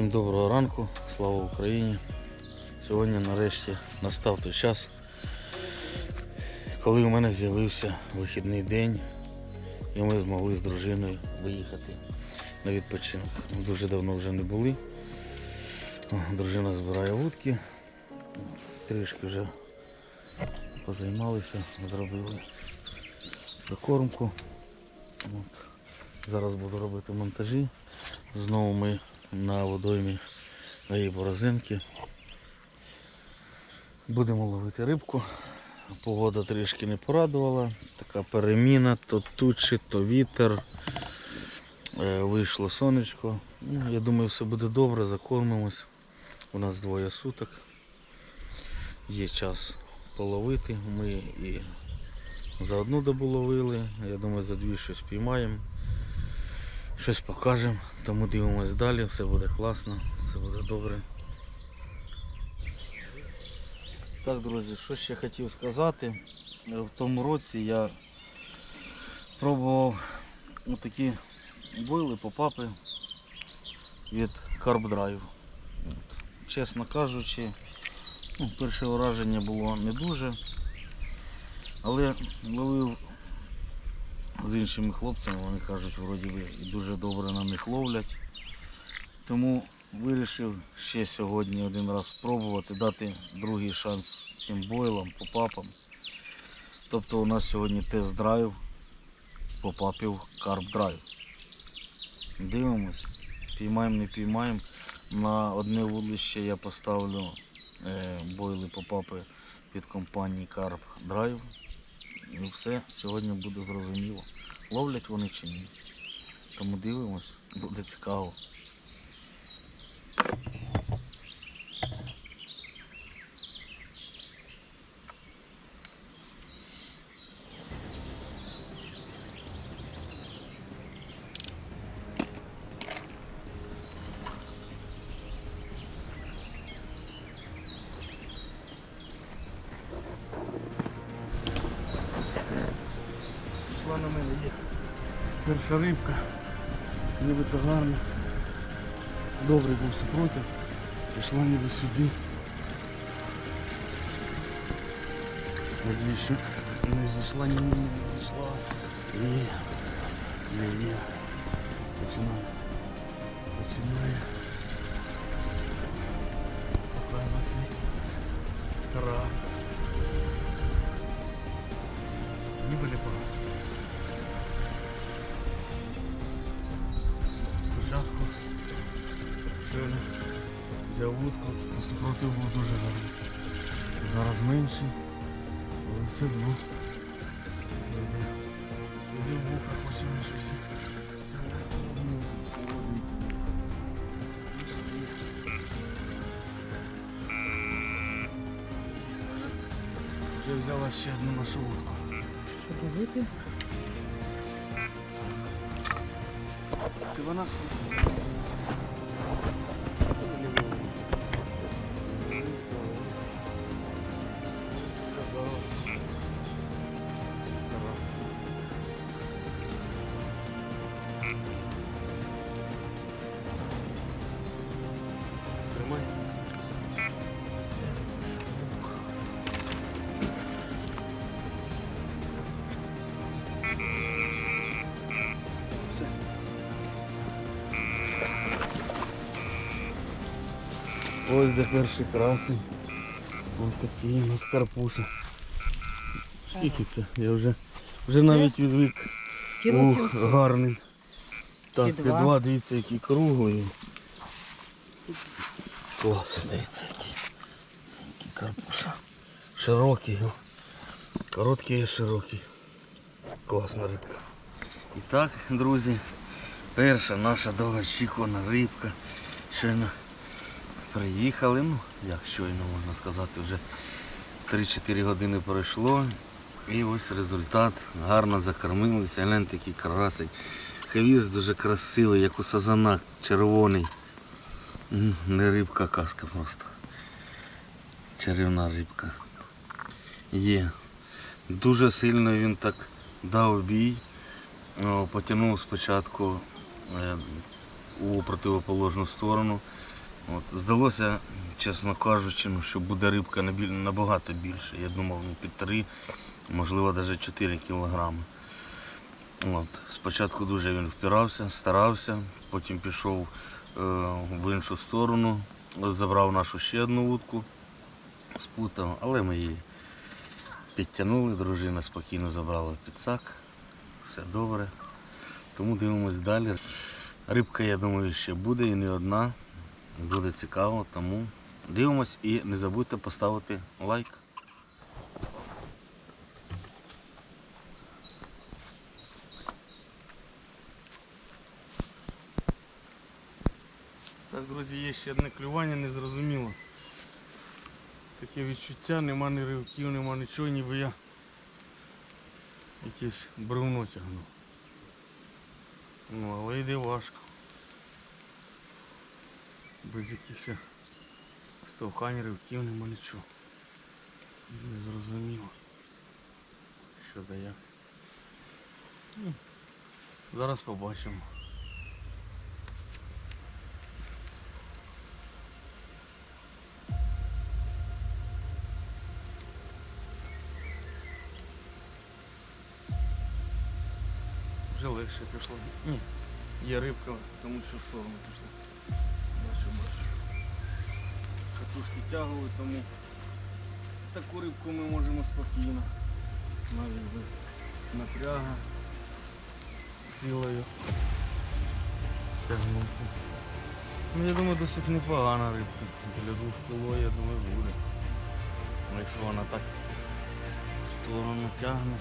Всім доброго ранку, слава Україні. Сьогодні нарешті настав той час, коли у мене з'явився вихідний день і ми змогли з дружиною виїхати на відпочинок. Ми Дуже давно вже не були. Дружина збирає вудки. Трішки вже позаймалися, зробили прикормку. От. Зараз буду робити монтажі. Знову ми на водоймі Гаї Борозинки. Будемо ловити рибку. Погода трішки не порадувала. Така переміна, то тучі, то вітер. Е, Вийшло сонечко. Ну, я думаю, все буде добре, закормимось. У нас двоє суток. Є час половити. Ми і за одну добу ловили. Я думаю, за дві щось піймаємо. Щось покажемо, тому дивимось далі, все буде класно, все буде добре. Так, друзі, що ще хотів сказати. В тому році я пробував такі бойли попапи від. От. Чесно кажучи, ну, перше враження було не дуже, але ловив з іншими хлопцями, вони кажуть, вроді би дуже добре на них ловлять. Тому вирішив ще сьогодні один раз спробувати, дати другий шанс цим бойлам, попапам. Тобто у нас сьогодні тест-драйв попапів карп драйв. Дивимось, піймаємо, не піймаємо. На одне вулище я поставлю е, бойли попапи від компанії Carp Drive. І все сьогодні буде зрозуміло. Ловлять вони чи ні. Тому дивимось, буде цікаво. перша рибка. Нібито гарна. Добрий був супротив. Пішла ніби сюди. Надіюсь, що не зійшла, ні, ні, не зійшла. Є. Є, є. Починає. Починає. Показувати. Кара. Ніби не пора. Одно. Люди, люди в вухах хочемо щось. Вже взяла ще одну нашу вудку. Що ловити? Це вона Тримай. Ось де перший красень. Ось такий у нас карпуша. Скільки це? Я вже, вже навіть відвик. Ух, гарний. Так, під два? дивіться, який круглий. Клас, дивіться, який. Який карпуша. Широкий. о. Короткий і широкий. Класна рибка. І так, друзі, перша наша довгоочікувана рибка. Щойно приїхали. Ну, як щойно можна сказати, вже 3-4 години пройшло. І ось результат. Гарно закормилися. Гляньте, який красень. Хвіст дуже красивий, як у сазана, червоний. Не рибка, казка просто. чарівна рибка. Є. Дуже сильно він так дав бій. Потягнув спочатку е, у противоположну сторону. От. Здалося, чесно кажучи, ну, що буде рибка набагато більше. Я думав, ну, під 3, можливо, навіть 4 кілограми. От. Спочатку дуже він впирався, старався, потім пішов е, в іншу сторону, забрав нашу ще одну вудку, спутав, але ми її підтягнули, дружина спокійно забрала підсак, все добре. Тому дивимось далі. Рибка, я думаю, ще буде і не одна. Буде цікаво, тому дивимось і не забудьте поставити лайк. Так, друзі, є ще одне клювання, не зрозуміло. Таке відчуття, нема ні ривків, нема нічого, ніби я якесь бревно тягну. Ну, але йде важко. Без якихось штовхань, ривків, нема нічого. Не зрозуміло. Що да як. Ну, Зараз побачимо. Вже легше пішло. Ні, є рибка, тому що в сторону пішла. Катушки тягали, тому таку рибку ми можемо спокійно. Навіть без напряга силою тягнути. Ну, я думаю, досить непогана рибка. Для двох кіло, я думаю, буде. Ну, Якщо вона так в сторону тягне.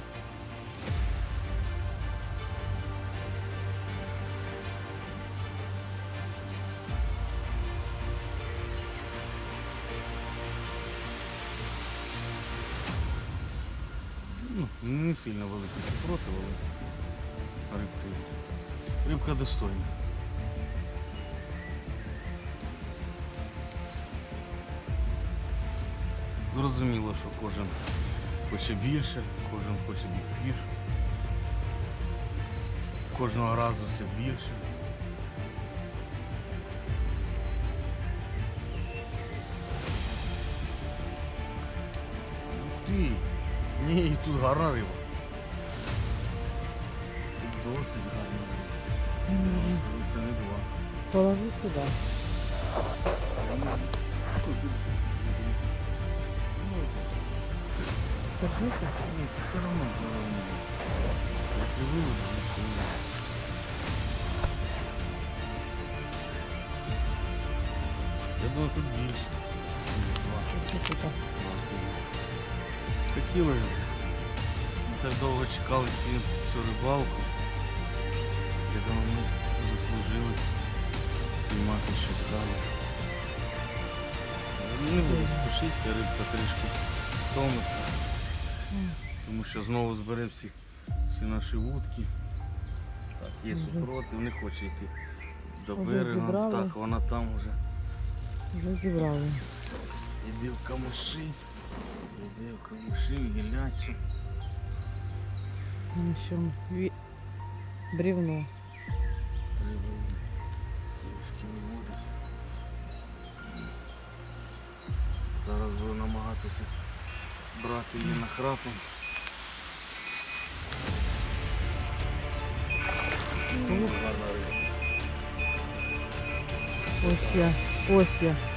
Сильно великий супротив, але рибка, є. рибка достойна. Зрозуміло, що кожен хоче більше, кожен хоче більш. Кожного разу все більше. Ух ти! Ні, тут гарна риба. Тут досить гарна риба. Це не два. Положи сюди. Держите. Ні, все равно головне. Якщо вивезли, то вивезли. Я думаю, тут більше. ніж два. Ось сюди. Хотіли. Ми так довго чекали цю, цю рибалку. Я думаю, ми заслужили піймати щось. Ну, Не буду спішити, рибка трішки втомиться. М. Тому що знову збере всі, всі наші вудки. Так, є Вже. супротив, не хоче йти до Вже берега. зібрали? Так, вона там вже. Вже зібрали. Іди в камиші. Іди в камиші, в гілячі. Ну що, ві- брівно. Треба трішки виводити. Зараз буду намагатися брати її на храпу. Ось я, ось я.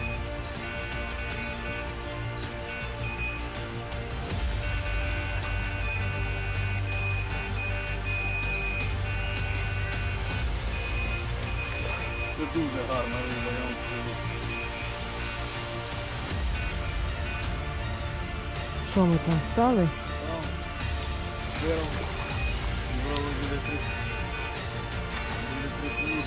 Що ми там стали? Там берем, брали біля три. Біля три плуги.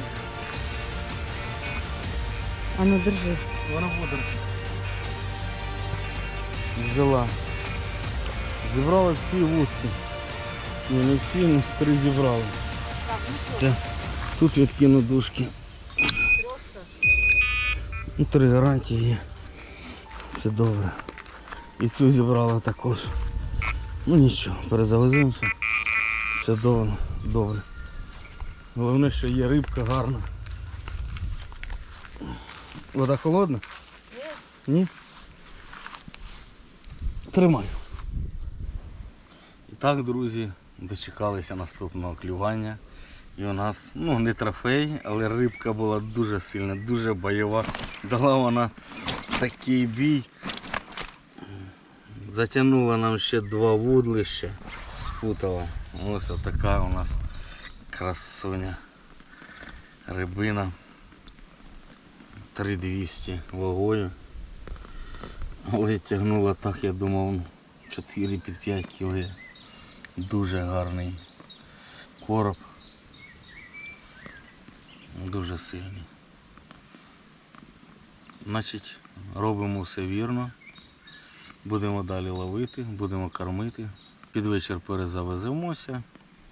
А ну держи. Вона водоросла. Взяла. Зібрала всі вудки. Ні, не всі, ну три зібрали. Та, Тут відкину дужки. Ну, три гарантії є. Все добре. І цю зібрала також. Ну нічого, перезавеземося. Все добре. добре. Головне, що є рибка гарна. Вода холодна? Ні. Ні? Тримаю. І так, друзі, дочекалися наступного клювання. І у нас, ну, не трофей, але рибка була дуже сильна, дуже бойова. Дала вона такий бій. Затягнула нам ще два вудлища, спутала. Ось така у нас красуня. Рибина. 3200 вагою. Але тягнула так, я думав, ну, 4 під 5 кг. Дуже гарний короб. Дуже сильний. Значить, робимо все вірно. Будемо далі ловити, будемо кормити. Під вечір перезавеземося.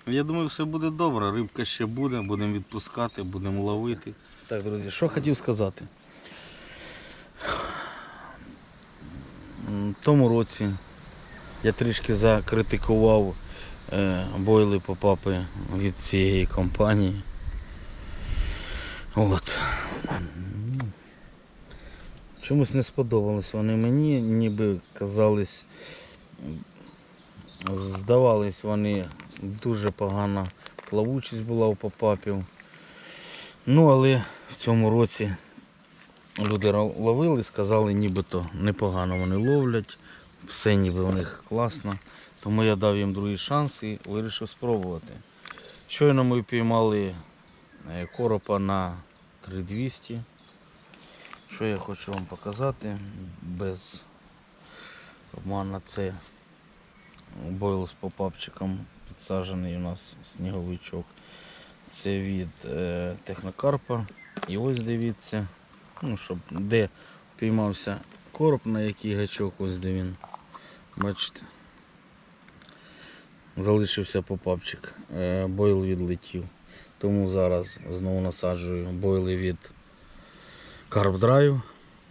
Я думаю, все буде добре. Рибка ще буде, будемо відпускати, будемо ловити. Так, друзі, що хотів сказати. В тому році я трішки закритикував е, бойли попапи від цієї компанії. От. Чомусь не сподобалось вони мені, ніби казались, здавались вони, дуже погана плавучість була у попапів. Ну, але в цьому році люди ловили, сказали, нібито непогано вони ловлять, все ніби у них класно. Тому я дав їм другий шанс і вирішив спробувати. Щойно ми піймали е, коропа на 3200. Що я хочу вам показати без обмана це бойл з попапчиком підсаджений у нас сніговичок. Це від е, технокарпа. І ось дивіться, ну, щоб де піймався короб, на який гачок, ось де він. Бачите. Залишився попапчик. Е, бойл відлетів. Тому зараз знову насаджую бойли від карбдраю.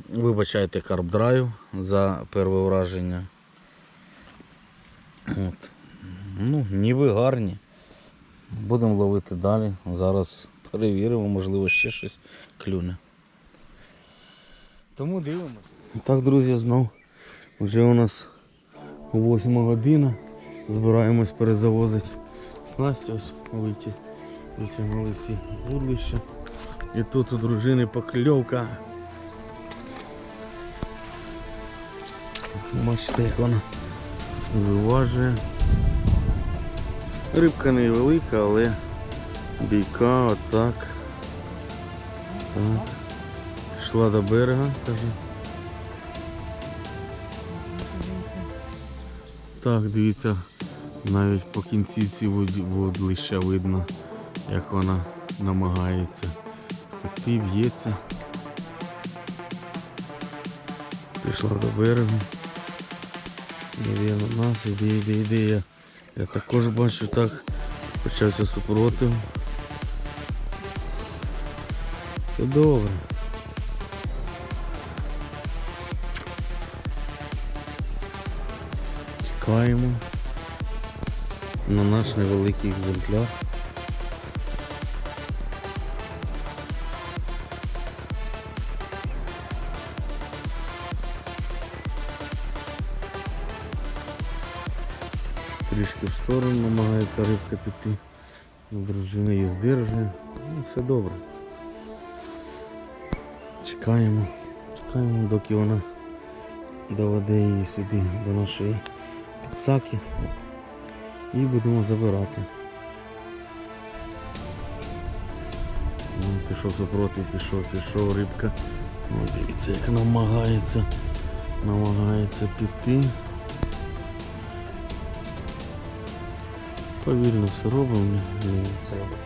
Вибачайте карбдраю за перше враження. От. Ну, ніби гарні. Будемо ловити далі. Зараз перевіримо, можливо, ще щось клюне. Тому дивимося. Так, друзі, знов вже у нас 8 година. Збираємось перезавозити снасть. Ось вийти. Витягнули всі вудлища. І тут у дружини покльовка. Бачите, як вона виважує. Рибка невелика, але бійка отак. Так. Йшла до берега, каже. Так, дивіться, навіть по кінці ці вод- водлища видно, як вона намагається. Втекти, б'ється. Пішла до берегу. Іде на нас, іде, іде, іде. Я, я також бачу так. Почався супротив. Все добре. Чекаємо на наш невеликий екземпляр. Трішки в сторону намагається рибка піти. Ну, Дружина її здержує. Ну, все добре. Чекаємо. Чекаємо, доки вона доведе її сюди до нашої підсаки. І будемо забирати. Ну, Пішов супротив, пішов, пішов рибка. О, дивіться, як намагається, намагається піти. Повільно все робимо, не треба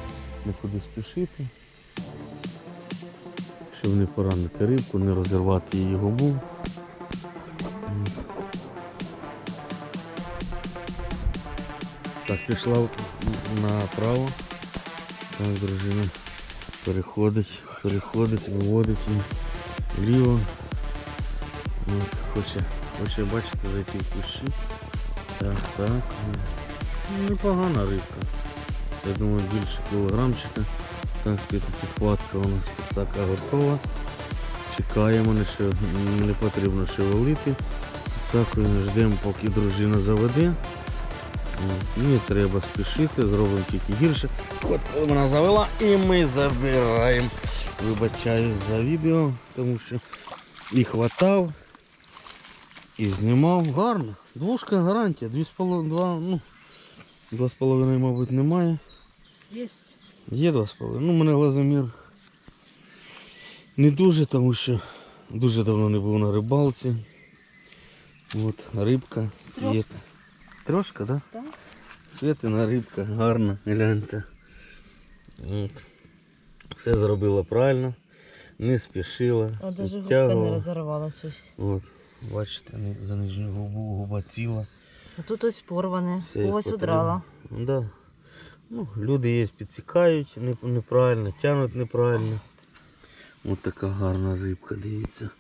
нікуди спішити. Щоб не поранити рибку, не розірвати її губу. Так, пішла направо. Так, дружина переходить, переходить, виводить її вліво. Хоче Ось бачите, зайти в кущі. Так, так. Непогана рибка. Я думаю, більше кілограмчика. Так, під- підхватка у нас підсака готова. Чекаємо, не, ще, не потрібно шевелити. Підсакуємо, ждемо, поки дружина заведе. Не треба спішити, зробимо тільки гірше. От вона завела і ми забираємо. Вибачаюсь за відео, тому що і хватав, і знімав. Гарно. Двушка гарантія, дві з половиною, два, ну, два з половиною, мабуть, немає. Єсть. Є два з половиною. Ну, у мене глазомір не дуже, тому що дуже давно не був на рибалці. От, рибка, світ. Трошка, так? Да? Так. Світина рибка, гарна, гляньте. От. Все зробила правильно, не спішила. А даже губка не розірвалась ось. От, бачите, за нижню губу, губа ціла. А тут ось порване, ось когось удрала. Да. Ну, люди є підсікають неправильно, тягнуть неправильно. Ось така гарна рибка, дивіться.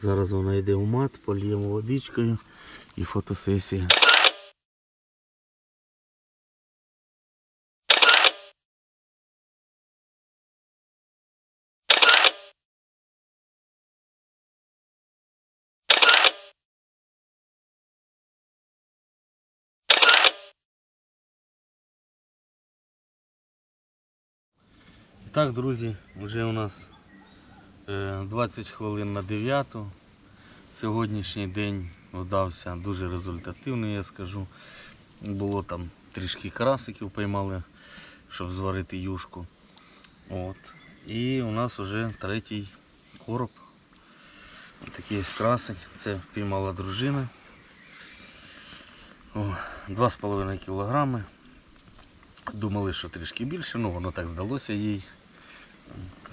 Зараз вона йде в мат, польємо водичкою і фотосесія. Так, друзі, вже у нас е, 20 хвилин на 9. Сьогоднішній день вдався дуже результативний, я скажу. Було там трішки красиків поймали, щоб зварити юшку. От. І у нас вже третій короб. Такий ось красень. Це піймала дружина. 2,5 кілограми. Думали, що трішки більше, ну воно так здалося їй.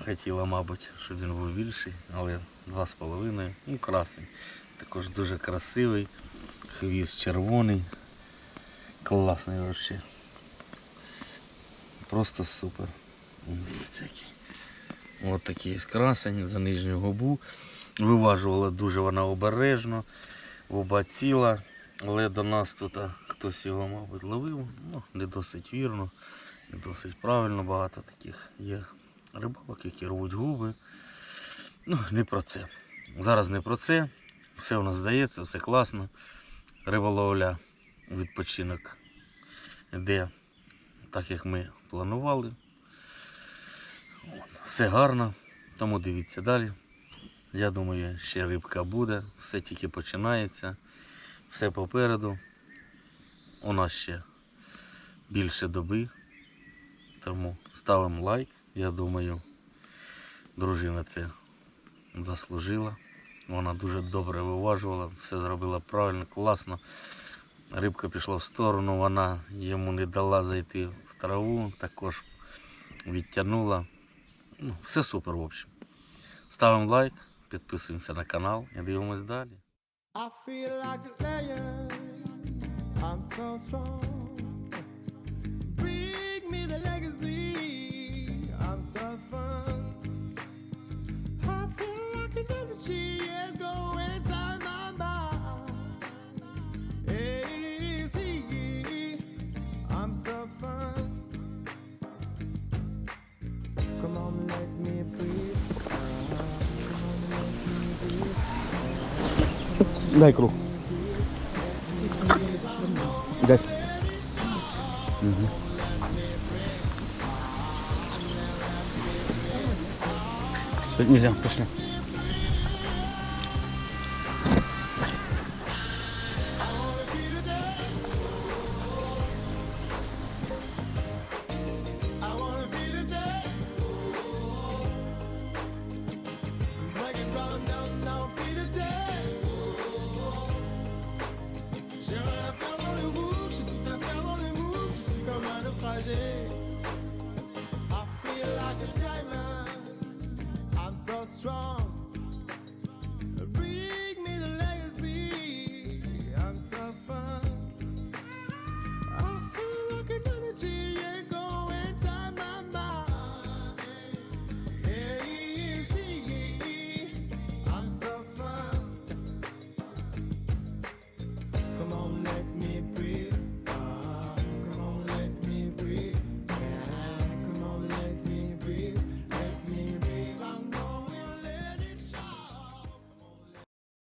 Хотіла, мабуть, щоб він був більший, але 2,5. Ну, красень. Також дуже красивий. Хвіст червоний. Класний взагалі. Просто супер. Дивіться. Ось такий красень за нижню губу. Виважувала дуже вона обережно, губа ціла, але до нас тут хтось його, мабуть, ловив. Ну, не досить вірно, не досить правильно. Багато таких є рибалок, які рвуть губи. Ну, не про це. Зараз не про це. Все у нас здається, все класно. Риболовля, відпочинок йде так, як ми планували. Все гарно, тому дивіться далі. Я думаю, ще рибка буде, все тільки починається, все попереду. У нас ще більше доби, тому ставимо лайк. Я думаю, дружина це заслужила. Вона дуже добре виважувала, все зробила правильно, класно. Рибка пішла в сторону, вона йому не дала зайти в траву, також відтягнула. Ну, все супер, в общем. Ставимо лайк, підписуємося на канал і дивимось далі. I feel like a. I'm so strong. Дай круг. Дай. Угу. Нельзя, пошли. soir